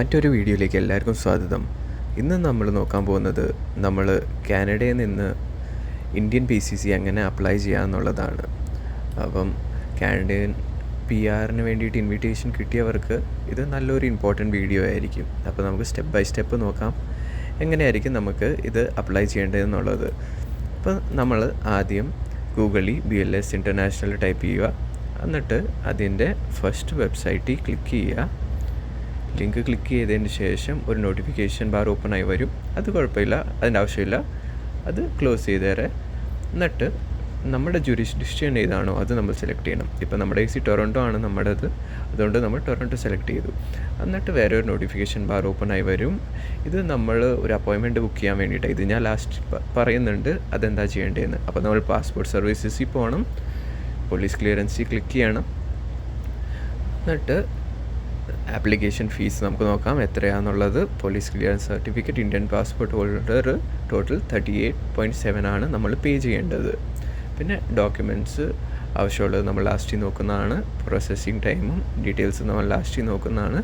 മറ്റൊരു വീഡിയോയിലേക്ക് എല്ലാവർക്കും സ്വാഗതം. ഇന്ന് നമ്മൾ നോക്കാൻ പോകുന്നത് നമ്മൾ കാനഡയിൽ നിന്ന് ഇന്ത്യൻ പി സി സി എങ്ങനെ അപ്ലൈ ചെയ്യാമെന്നുള്ളതാണ് അപ്പം കാനഡയൻ പി ആറിന് വേണ്ടിയിട്ട് ഇൻവിറ്റേഷൻ കിട്ടിയവർക്ക് ഇത് നല്ലൊരു ഇമ്പോർട്ടന്റ് വീഡിയോ ആയിരിക്കും. അപ്പോൾ നമുക്ക് സ്റ്റെപ്പ് ബൈ സ്റ്റെപ്പ് നോക്കാം. എങ്ങനെയായിരിക്കും നമുക്ക് ഇത് അപ്ലൈ ചെയ്യേണ്ടതെന്നുള്ളത് അപ്പോൾ നമ്മൾ ആദ്യം ഗൂഗിളിൽ B L S international type ചെയ്യുക. എന്നിട്ട് അതിന്റെ ഫസ്റ്റ് വെബ്സൈറ്റിൽ ക്ലിക്ക് ചെയ്യുക. ലിങ്ക് ക്ലിക്ക് ചെയ്തതിന് ശേഷം ഒരു നോട്ടിഫിക്കേഷൻ ബാർ ഓപ്പൺ ആയി വരും. അത് കുഴപ്പമില്ല അതിന്റെ ആവശ്യമില്ല. അത് ക്ലോസ് ചെയ്തേരെ. എന്നിട്ട് നമ്മുടെ ജുറിസ്ഡിക്ഷൻ ഏതാണോ അത് നമ്മൾ സെലക്ട് ചെയ്യണം. ഇപ്പോൾ നമ്മുടെ എ സി ടൊറന്റോ ആണ് നമ്മുടേത്. അതുകൊണ്ട് നമ്മൾ ടൊറന്റോ സെലക്ട് ചെയ്തു. എന്നിട്ട് വേറെ ഒരു നോട്ടിഫിക്കേഷൻ ബാർ ഓപ്പൺ ആയി വരും. ഇത് നമ്മൾ ഒരു അപ്പോയിൻമെന്റ് ബുക്ക് ചെയ്യാൻ വേണ്ടിയിട്ട്. ഇത് ഞാൻ ലാസ്റ്റ് പറയുന്നുണ്ട്. അതെന്താ ചെയ്യേണ്ടതെന്ന് അപ്പോൾ നമ്മൾ പാസ്പോർട്ട് സർവീസസിൽ പോകണം പോലീസ് ക്ലിയറൻസിൽ ക്ലിക്ക് ചെയ്യണം. എന്നിട്ട് ആപ്ലിക്കേഷൻ ഫീസ് നമുക്ക് നോക്കാം. എത്രയാണെന്നുള്ളത് police clearance certificate Indian passport holder total thirty eight point seven ആണ് നമ്മൾ പേ ചെയ്യേണ്ടത്. പിന്നെ ഡോക്യുമെന്റ്സ് ആവശ്യമുള്ളത് നമ്മൾ ലാസ്റ്റിൽ നോക്കുന്നതാണ്. പ്രോസസ്സിങ് ടൈമും ഡീറ്റെയിൽസ് നമ്മൾ ലാസ്റ്റിൽ നോക്കുന്നതാണ്.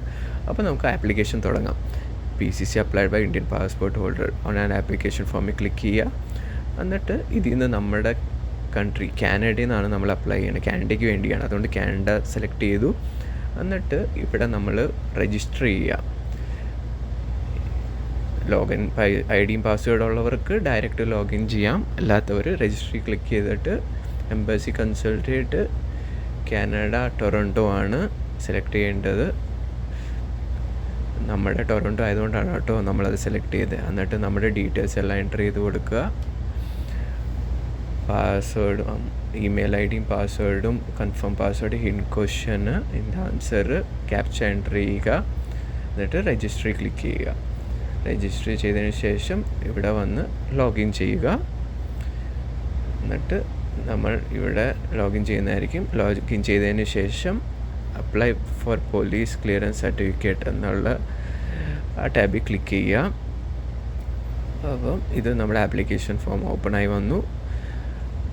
അപ്പോൾ നമുക്ക് ആപ്ലിക്കേഷൻ തുടങ്ങാം. P C C applied by Indian passport holder on an application ഫോമിൽ ക്ലിക്ക് ചെയ്യുക. എന്നിട്ട് ഇതിൽ നിന്ന് നമ്മുടെ കൺട്രി കാനഡയിൽ നിന്നാണ് നമ്മൾ അപ്ലൈ ചെയ്യുന്നത് കാനഡയ്ക്ക് വേണ്ടിയാണ്. അതുകൊണ്ട് കാനഡ സെലക്ട് ചെയ്തു. എന്നിട്ട് ഇവിടെ നമ്മൾ രജിസ്റ്റർ ചെയ്യുക. ലോഗിൻ ഐ ഡിയും പാസ്വേഡും ഉള്ളവർക്ക് ഡയറക്റ്റ് ലോഗിൻ ചെയ്യാം. അല്ലാത്തവർ രജിസ്ട്രി ക്ലിക്ക് ചെയ്തിട്ട് എംബസി കൺസൾട്ട് ചെയ്തിട്ട് കാനഡ ടൊറന്റോ ആണ് സെലക്ട് ചെയ്യേണ്ടത്. നമ്മുടെ ടൊറന്റോ ആയതുകൊണ്ടാണ് കേട്ടോ നമ്മളത് സെലക്ട് ചെയ്തത് എന്നിട്ട് നമ്മുടെ ഡീറ്റെയിൽസ് എല്ലാം എന്റർ ചെയ്ത് കൊടുക്കുക. പാസ്വേഡും ഇമെയിൽ ഐ ഡിയും പാസ്വേഡും കൺഫേം പാസ്വേഡ് ഹിൻ ക്വസ്റ്റ്യന് ഇതിന്റെ ആൻസർ ക്യാപ്ച എന്റർ ചെയ്യുക. എന്നിട്ട് രജിസ്റ്ററി ക്ലിക്ക് ചെയ്യുക. രജിസ്റ്റർ ചെയ്തതിന് ശേഷം ഇവിടെ വന്ന് ലോഗിൻ ചെയ്യുക. എന്നിട്ട് നമ്മൾ ഇവിടെ ലോഗിൻ ചെയ്യുന്നതായിരിക്കും. ലോഗിൻ ചെയ്തതിന് ശേഷം apply for police clearance certificate എന്നുള്ള ആ ടാബിൽ ക്ലിക്ക് ചെയ്യുക. അപ്പം ഇത് നമ്മുടെ ആപ്ലിക്കേഷൻ ഫോം ഓപ്പൺ ആയി വന്നു.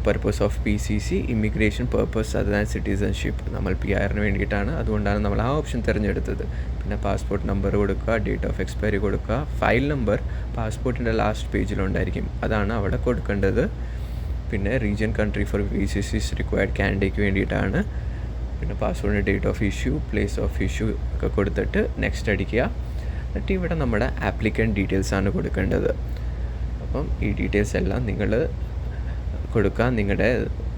Purpose of P C C immigration purpose other than citizenship നമ്മൾ പി ആറിന് വേണ്ടിയിട്ടാണ്. അതുകൊണ്ടാണ് നമ്മൾ ആ ഓപ്ഷൻ തിരഞ്ഞെടുത്തത്. പിന്നെ പാസ്പോർട്ട് നമ്പർ കൊടുക്കുക ഡേറ്റ് ഓഫ് എക്സ്പയറി കൊടുക്കുക ഫയൽ നമ്പർ പാസ്പോർട്ടിന്റെ ലാസ്റ്റ് പേജിലുണ്ടായിരിക്കും അതാണ് അവിടെ കൊടുക്കേണ്ടത്. പിന്നെ region country for V C C's required കാൻഡിഡേക്ക് വേണ്ടിയിട്ടാണ്. പിന്നെ പാസ്പോർട്ടിന്റെ date of issue place of issue ഒക്കെ കൊടുത്തിട്ട് നെക്സ്റ്റ് അടിക്കുക. എന്നിട്ട് ഇവിടെ നമ്മുടെ ആപ്ലിക്കന്റ് ഡീറ്റെയിൽസ് ആണ് കൊടുക്കേണ്ടത്. അപ്പം ഈ ഡീറ്റെയിൽസ് എല്ലാം നിങ്ങൾ കൊടുക്കുക നിങ്ങളുടെ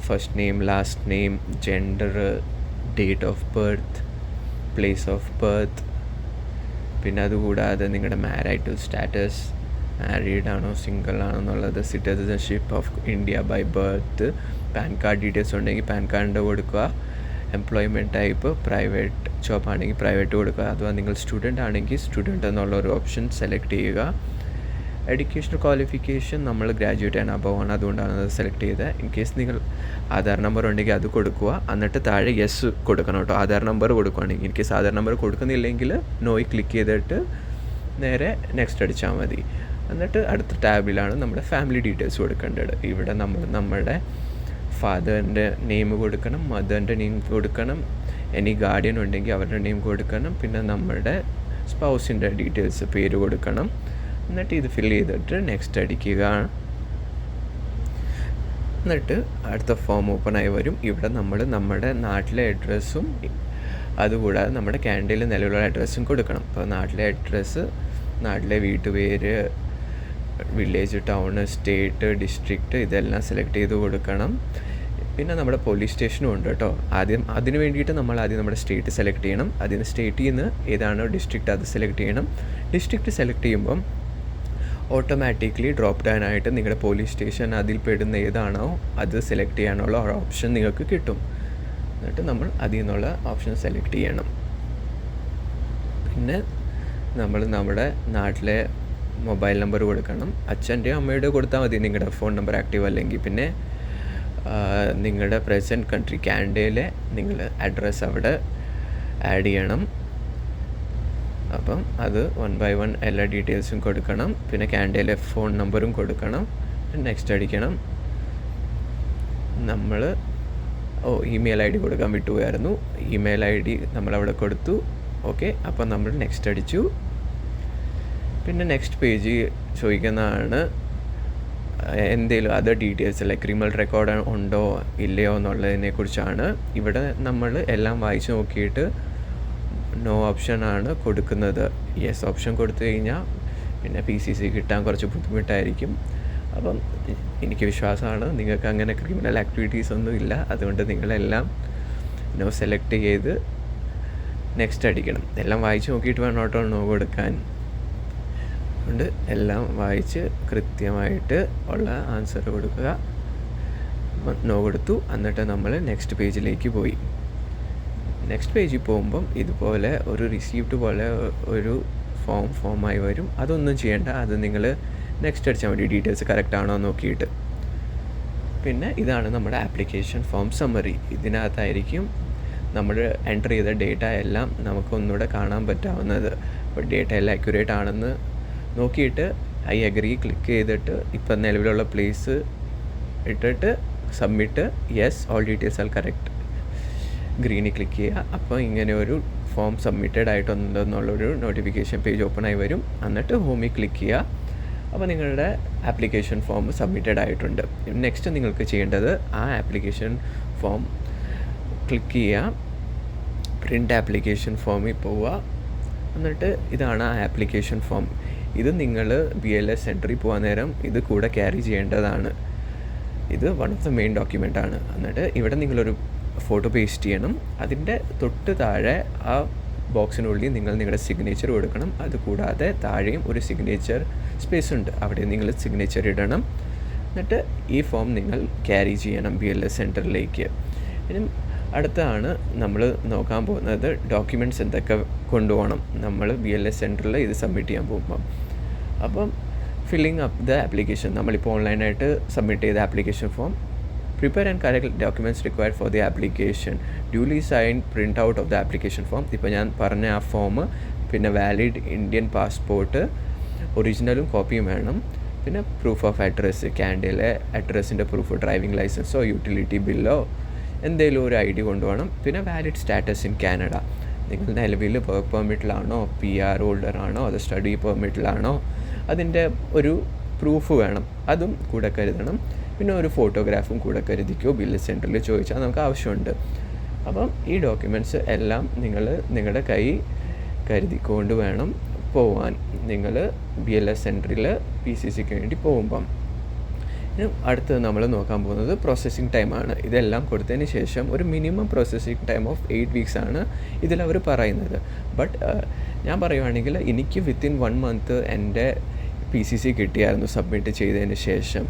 first name last name gender date of birth place of birth പിന്നെ അതുകൂടാതെ നിങ്ങളുടെ മാരൈറ്റൽ സ്റ്റാറ്റസ് മാരീഡ് ആണോ സിംഗിൾ ആണോ എന്നുള്ളത് citizenship of India by birth PAN card details ഉണ്ടെങ്കിൽ പാൻ കാർഡിന്റെ കൊടുക്കുക എംപ്ലോയ്മെന്റ് ടൈപ്പ് പ്രൈവറ്റ് ജോബ് ആണെങ്കിൽ പ്രൈവറ്റ് കൊടുക്കുക അഥവാ നിങ്ങൾ സ്റ്റുഡന്റ് ആണെങ്കിൽ സ്റ്റുഡന്റ് എന്നുള്ള ഒരു ഓപ്ഷൻ സെലക്ട് ചെയ്യുക. എഡ്യൂക്കേഷണൽ ക്വാളിഫിക്കേഷൻ നമ്മൾ ഗ്രാജുവേറ്റ് ആണ് അബവ് ആണ് അതുകൊണ്ടാണ് അത് സെലക്ട് ചെയ്തത്. ഇൻ കേസ് നിങ്ങൾ ആധാർ നമ്പർ ഉണ്ടെങ്കിൽ അത് കൊടുക്കുക. എന്നിട്ട് താഴെ യെസ് കൊടുക്കണം കേട്ടോ. ആധാർ നമ്പർ കൊടുക്കുകയാണെങ്കിൽ ഇൻ കേസ് ആധാർ നമ്പർ കൊടുക്കുന്നില്ലെങ്കിൽ നോയി ക്ലിക്ക് ചെയ്തിട്ട് നേരെ നെക്സ്റ്റ് അടിച്ചാൽ മതി. എന്നിട്ട് അടുത്ത ടാബിലാണ് നമ്മുടെ ഫാമിലി ഡീറ്റെയിൽസ് കൊടുക്കേണ്ടത്. ഇവിടെ നമ്മൾ നമ്മുടെ ഫാദറിന്റെ നെയിം കൊടുക്കണം മദറിന്റെ നെയിം കൊടുക്കണം എനി ഗാർഡിയൻ ഉണ്ടെങ്കിൽ അവരുടെ നെയിം കൊടുക്കണം പിന്നെ നമ്മുടെ സ്പൗസിന്റെ ഡീറ്റെയിൽസ് പേര് കൊടുക്കണം. എന്നിട്ട് ഇത് ഫില്ല് ചെയ്തിട്ട് നെക്സ്റ്റ് അടിക്കുക. എന്നിട്ട് അടുത്ത ഫോം ഓപ്പൺ ആയി വരും. ഇവിടെ നമ്മൾ നമ്മുടെ നാട്ടിലെ അഡ്രസ്സും അതുകൂടാതെ നമ്മുടെ ക്യാൻഡിലെ നിലവിലുള്ള അഡ്രസ്സും കൊടുക്കണം. അപ്പോൾ നാട്ടിലെ അഡ്രസ്സ് നാട്ടിലെ വീട്ടുപേര് വില്ലേജ് ടൗണ് സ്റ്റേറ്റ് ഡിസ്ട്രിക്റ്റ് ഇതെല്ലാം സെലക്ട് ചെയ്ത് കൊടുക്കണം. പിന്നെ നമ്മുടെ പോലീസ് സ്റ്റേഷനും ഉണ്ട് കേട്ടോ. ആദ്യം അതിന് വേണ്ടിയിട്ട് നമ്മൾ ആദ്യം നമ്മുടെ സ്റ്റേറ്റ് സെലക്ട് ചെയ്യണം. അതിന് സ്റ്റേറ്റിൽ നിന്ന് ഏതാണോ ഡിസ്ട്രിക്റ്റ് അത് സെലക്ട് ചെയ്യണം. ഡിസ്ട്രിക്റ്റ് സെലക്ട് ചെയ്യുമ്പം ഓട്ടോമാറ്റിക്കലി ഡ്രോപ്പ് ഡൗൺ ആയിട്ട് നിങ്ങളുടെ പോലീസ് സ്റ്റേഷൻ അതിൽ പെടുന്ന ഏതാണോ അത് സെലക്ട് ചെയ്യാനുള്ള ഓപ്ഷൻ നിങ്ങൾക്ക് കിട്ടും. എന്നിട്ട് നമ്മൾ അതിൽ നിന്നുള്ള ഓപ്ഷൻ സെലക്ട് ചെയ്യണം. പിന്നെ നമ്മൾ നമ്മുടെ നാട്ടിലെ മൊബൈൽ നമ്പർ കൊടുക്കണം. അച്ഛന്റെയോ അമ്മയുടെയോ കൊടുത്താൽ മതി. നിങ്ങളുടെ ഫോൺ നമ്പർ ആക്റ്റീവ് അല്ലെങ്കിൽ പിന്നെ നിങ്ങളുടെ പ്രസന്റ് കൺട്രി കാനഡയിലെ നിങ്ങൾ അഡ്രസ്സ് അവിടെ ആഡ് ചെയ്യണം. അപ്പം അത് വൺ ബൈ വൺ എല്ലാ ഡീറ്റെയിൽസും കൊടുക്കണം. പിന്നെ ക്യാൻഡയിലെ ഫോൺ നമ്പറും കൊടുക്കണം. നെക്സ്റ്റ് അടിക്കണം. നമ്മൾ ഓ ഇമെയിൽ ഐ ഡി കൊടുക്കാൻ വിട്ടുപോയായിരുന്നു. ഇമെയിൽ ഐ ഡി നമ്മളവിടെ കൊടുത്തു. ഓക്കെ അപ്പം നമ്മൾ നെക്സ്റ്റ് അടിച്ചു. പിന്നെ നെക്സ്റ്റ് പേജ് ചോദിക്കുന്നതാണ് എന്തെങ്കിലും other details like criminal record ഉണ്ടോ ഇല്ലയോ എന്നുള്ളതിനെ കുറിച്ചാണ് ഇവിടെ നമ്മൾ എല്ലാം വായിച്ചു നോക്കിയിട്ട് നോ ഓപ്ഷൻ ആണ് കൊടുക്കുന്നത്. യെസ് ഓപ്ഷൻ കൊടുത്തു കഴിഞ്ഞാൽ പിന്നെ പി സി സി കിട്ടാൻ കുറച്ച് ബുദ്ധിമുട്ടായിരിക്കും. അപ്പം എനിക്ക് വിശ്വാസമാണ്. നിങ്ങൾക്ക് അങ്ങനെ ക്രിമിനൽ ആക്ടിവിറ്റീസ് ഒന്നും ഇല്ല. അതുകൊണ്ട് നിങ്ങളെല്ലാം നോ സെലക്ട് ചെയ്ത് നെക്സ്റ്റ് അടിക്കണം. എല്ലാം വായിച്ച് നോക്കിയിട്ട് വേണം കേട്ടോ നോ കൊടുക്കാൻ. അതുകൊണ്ട് എല്ലാം വായിച്ച് കൃത്യമായിട്ട് ഉള്ള ആൻസർ കൊടുക്കുക. നോ കൊടുത്തു. എന്നിട്ട് നമ്മൾ നെക്സ്റ്റ് പേജിലേക്ക് പോയി. നെക്സ്റ്റ് പേജിൽ പോകുമ്പം ഇതുപോലെ ഒരു റിസീപ്റ്റ് പോലെ ഒരു ഫോം ഫോമായി വരും. അതൊന്നും ചെയ്യേണ്ട. അത് നിങ്ങൾ നെക്സ്റ്റ് അടിച്ചാൽ മതി. ഡീറ്റെയിൽസ് കറക്റ്റ് ആണോ നോക്കിയിട്ട്. പിന്നെ ഇതാണ് നമ്മുടെ ആപ്ലിക്കേഷൻ ഫോം സമ്മറി ഇതിനകത്തായിരിക്കും നമ്മൾ എന്റർ ചെയ്ത ഡേറ്റ എല്ലാം നമുക്കൊന്നുകൂടെ കാണാൻ പറ്റാവുന്നത്. അപ്പോൾ ഡേറ്റ എല്ലാം അക്യുറേറ്റ് ആണെന്ന് നോക്കിയിട്ട് ഐ അഗ്രി ക്ലിക്ക് ചെയ്തിട്ട് ഇപ്പം നിലവിലുള്ള പ്ലേസ് ഇട്ടിട്ട് submit yes all details all correct ഗ്രീനിൽ click ചെയ്യുക. അപ്പോൾ ഇങ്ങനെ ഒരു ഫോം സബ്മിറ്റഡ് ആയിട്ടുണ്ടെന്നുള്ളൊരു നോട്ടിഫിക്കേഷൻ പേജ് ഓപ്പൺ ആയി വരും. എന്നിട്ട് ഹോമിൽ ക്ലിക്ക് ചെയ്യുക. അപ്പോൾ നിങ്ങളുടെ ആപ്ലിക്കേഷൻ ഫോം സബ്മിറ്റഡ് ആയിട്ടുണ്ട്. നെക്സ്റ്റ് നിങ്ങൾക്ക് ചെയ്യേണ്ടത് ആ ആപ്ലിക്കേഷൻ ഫോം ക്ലിക്ക് ചെയ്യുക. പ്രിന്റ് ആപ്ലിക്കേഷൻ ഫോമിൽ പോവുക. എന്നിട്ട് ഇതാണ് ആ ആപ്ലിക്കേഷൻ ഫോം ഇത് നിങ്ങൾ ബി എൽ എസ് സെന്ററിൽ പോകാൻ നേരം ഇത് കൂടെ ക്യാരി ചെയ്യേണ്ടതാണ്. ഇത് one of the main document ആണ്. എന്നിട്ട് ഇവിടെ നിങ്ങളൊരു ഫോട്ടോ പേസ്റ്റ് ചെയ്യണം. അതിന്റെ തൊട്ട് താഴെ ആ ബോക്സിനുള്ളിൽ നിങ്ങൾ നിങ്ങളുടെ സിഗ്നേച്ചർ കൊടുക്കണം. അതുകൂടാതെ താഴെയും ഒരു സിഗ്നേച്ചർ സ്പേസ് ഉണ്ട്. അവിടെ നിങ്ങൾ സിഗ്നേച്ചർ ഇടണം. എന്നിട്ട് ഈ ഫോം നിങ്ങൾ ക്യാരി ചെയ്യണം ബി എൽ എസ് സെന്ററിലേക്ക് ഇനി അടുത്താണ് നമ്മൾ നോക്കാൻ പോകുന്നത് ഡോക്യുമെന്റ്സ് എന്തൊക്കെ കൊണ്ടുപോകണം. നമ്മൾ ബി എൽ എസ് സെന്ററിൽ ഇത് സബ്മിറ്റ് ചെയ്യാൻ പോകുമ്പം. അപ്പം ഫില്ലിങ് അപ്പ് ദ ആപ്ലിക്കേഷൻ നമ്മളിപ്പോൾ ഓൺലൈനായിട്ട് സബ്മിറ്റ് ചെയ്ത application form and correct documents required for the application duly sign print out of the application form ഇപ്പോൾ ഞാൻ പറഞ്ഞ ആ ഫോം പിന്നെ വാലിഡ് ഇന്ത്യൻ പാസ്പോർട്ട് ഒറിജിനലും കോപ്പിയും വേണം. പിന്നെ പ്രൂഫ് ഓഫ് അഡ്രസ്സ് ക്യാൻഡിലെ അഡ്രസ്സിന്റെ പ്രൂഫ് ഡ്രൈവിംഗ് ലൈസൻസോ യൂട്ടിലിറ്റി ബില്ലോ എന്തെങ്കിലും ഒരു ഐ ഡി കൊണ്ടുപോകണം. പിന്നെ വാലിഡ് സ്റ്റാറ്റസ് ഇൻ കാനഡ നിങ്ങൾ നിലവിൽ വർക്ക് പെർമിറ്റിലാണോ പി ആർ ഹോൾഡർ ആണോ അതോ സ്റ്റഡി പെർമിറ്റിലാണോ അതിന്റെ ഒരു പ്രൂഫ് വേണം. അതും കൂടെ കരുതണം. പിന്നെ ഒരു ഫോട്ടോഗ്രാഫും കൂടെ കരുതിക്കോ? ബില്ല് സെന്ററിൽ ചോദിച്ചാൽ നമുക്ക് ആവശ്യമുണ്ട്. അപ്പം ഈ ഡോക്യുമെന്റ്സ് എല്ലാം നിങ്ങൾ നിങ്ങളുടെ കൈ കരുതിക്കൊണ്ട് വേണം പോവാൻ. നിങ്ങൾ ബി എൽ എസ് സെന്ററിൽ പി സി സിക്ക് വേണ്ടി പോകുമ്പം. അടുത്തത് നമ്മൾ നോക്കാൻ പോകുന്നത് പ്രോസസ്സിങ് ടൈമാണ് ഇതെല്ലാം കൊടുത്തതിന് ശേഷം ഒരു minimum processing time of eight weeks ആണ് ഇതിലവർ പറയുന്നത്. ബട്ട് ഞാൻ പറയുവാണെങ്കിൽ എനിക്ക് വിത്തിൻ വൺ മന്ത് എന്റെ പി സി സി കിട്ടിയായിരുന്നു സബ്മിറ്റ് ചെയ്തതിന് ശേഷം.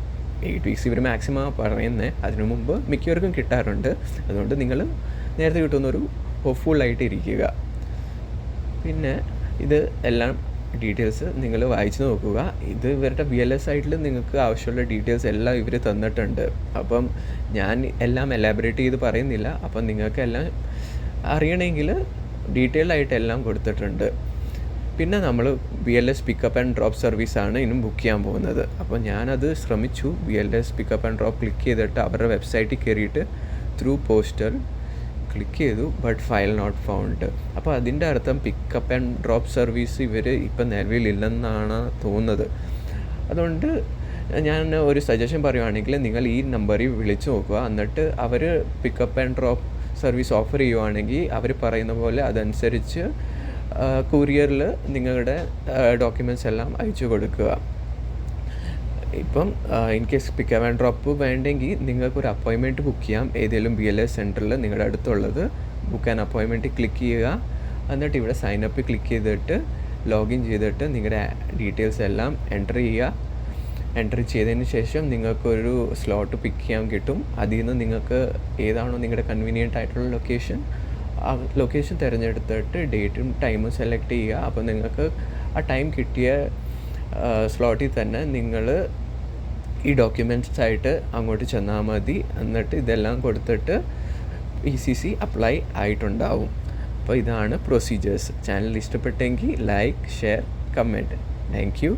എയ്റ്റ് വീക്സ് ഇവർ മാക്സിമം പറയുന്നത് അതിനു മുമ്പ് മിക്കവർക്കും കിട്ടാറുണ്ട്. അതുകൊണ്ട് നിങ്ങൾ നേരത്തെ കിട്ടുന്നൊരു ഹോപ്പ്ഫുള്ളായിട്ട് ഇരിക്കുക. പിന്നെ ഇത് എല്ലാം ഡീറ്റെയിൽസ് നിങ്ങൾ വായിച്ച് നോക്കുക. ഇത് ഇവരുടെ ബി എൽ എസ് സൈറ്റിൽ നിങ്ങൾക്ക് ആവശ്യമുള്ള ഡീറ്റെയിൽസ് എല്ലാം ഇവർ തന്നിട്ടുണ്ട്. അപ്പം ഞാൻ എല്ലാം എലാബറേറ്റ് ചെയ്ത് പറയുന്നില്ല. അപ്പം നിങ്ങൾക്ക് എല്ലാം അറിയണമെങ്കിൽ ഡീറ്റെയിൽ ആയിട്ട് എല്ലാം കൊടുത്തിട്ടുണ്ട്. പിന്നെ നമ്മൾ B L S pickup and drop സർവീസാണ് ഇന്നും ബുക്ക് ചെയ്യാൻ പോകുന്നത്. അപ്പോൾ ഞാനത് ശ്രമിച്ചു. B L S pickup and drop click ചെയ്തിട്ട് അവരുടെ വെബ്സൈറ്റിൽ കയറിയിട്ട് ത്രൂ പോസ്റ്റൽ ക്ലിക്ക് ചെയ്തു. ബട്ട് ഫയൽ നോട്ട് ഫൗണ്ട് അപ്പോൾ അതിന്റെ അർത്ഥം പിക്കപ്പ് ആൻഡ് ഡ്രോപ്പ് സർവീസ് ഇവർ ഇപ്പം നിലവിലില്ലെന്നാണ് തോന്നുന്നത്. അതുകൊണ്ട് ഞാൻ ഒരു സജഷൻ പറയുവാണെങ്കിൽ നിങ്ങൾ ഈ നമ്പറിൽ വിളിച്ചു നോക്കുക. എന്നിട്ട് അവർ pickup and drop service offer ചെയ്യുവാണെങ്കിൽ അവർ പറയുന്ന പോലെ അതനുസരിച്ച് കൂരിയറിൽ നിങ്ങളുടെ ഡോക്യുമെന്റ്സ് എല്ലാം അയച്ചു കൊടുക്കുക. ഇപ്പം in case pick and drop വേണ്ടെങ്കിൽ നിങ്ങൾക്കൊരു അപ്പോയിൻമെന്റ് ബുക്ക് ചെയ്യാം. ഏതെങ്കിലും ബി എൽ എസ് സെന്ററിൽ നിങ്ങളുടെ അടുത്തുള്ളത്. ബുക്ക് ആൻഡ് അപ്പോയിൻമെന്റ് ക്ലിക്ക് ചെയ്യുക. എന്നിട്ട് ഇവിടെ സൈൻ അപ്പ് ക്ലിക്ക് ചെയ്തിട്ട് ലോഗിൻ ചെയ്തിട്ട് നിങ്ങളുടെ ഡീറ്റെയിൽസ് എല്ലാം എന്റർ ചെയ്യുക. എന്റർ ചെയ്തതിന് ശേഷം നിങ്ങൾക്കൊരു സ്ലോട്ട് പിക്ക് ചെയ്യാൻ കിട്ടും. അതിൽ നിന്ന് നിങ്ങൾക്ക് ഏതാണോ നിങ്ങളുടെ കൺവീനിയന്റ് ആയിട്ടുള്ള ലൊക്കേഷൻ ലൊക്കേഷൻ തിരഞ്ഞെടുത്തിട്ട് ഡേറ്റും ടൈമും സെലക്ട് ചെയ്യുക. അപ്പോൾ നിങ്ങൾക്ക് ആ ടൈം കിട്ടിയ സ്ലോട്ടിൽ തന്നെ നിങ്ങൾ ഈ ഡോക്യുമെന്റ്സ് ആയിട്ട് അങ്ങോട്ട് ചെന്നാൽ മതി. എന്നിട്ട് ഇതെല്ലാം കൊടുത്തിട്ട് ഇ സി സി അപ്ലൈ ആയിട്ടുണ്ടാവും. അപ്പോൾ ഇതാണ് പ്രൊസീജിയേഴ്സ് ചാനൽ ഇഷ്ടപ്പെട്ടെങ്കിൽ like share comment thank you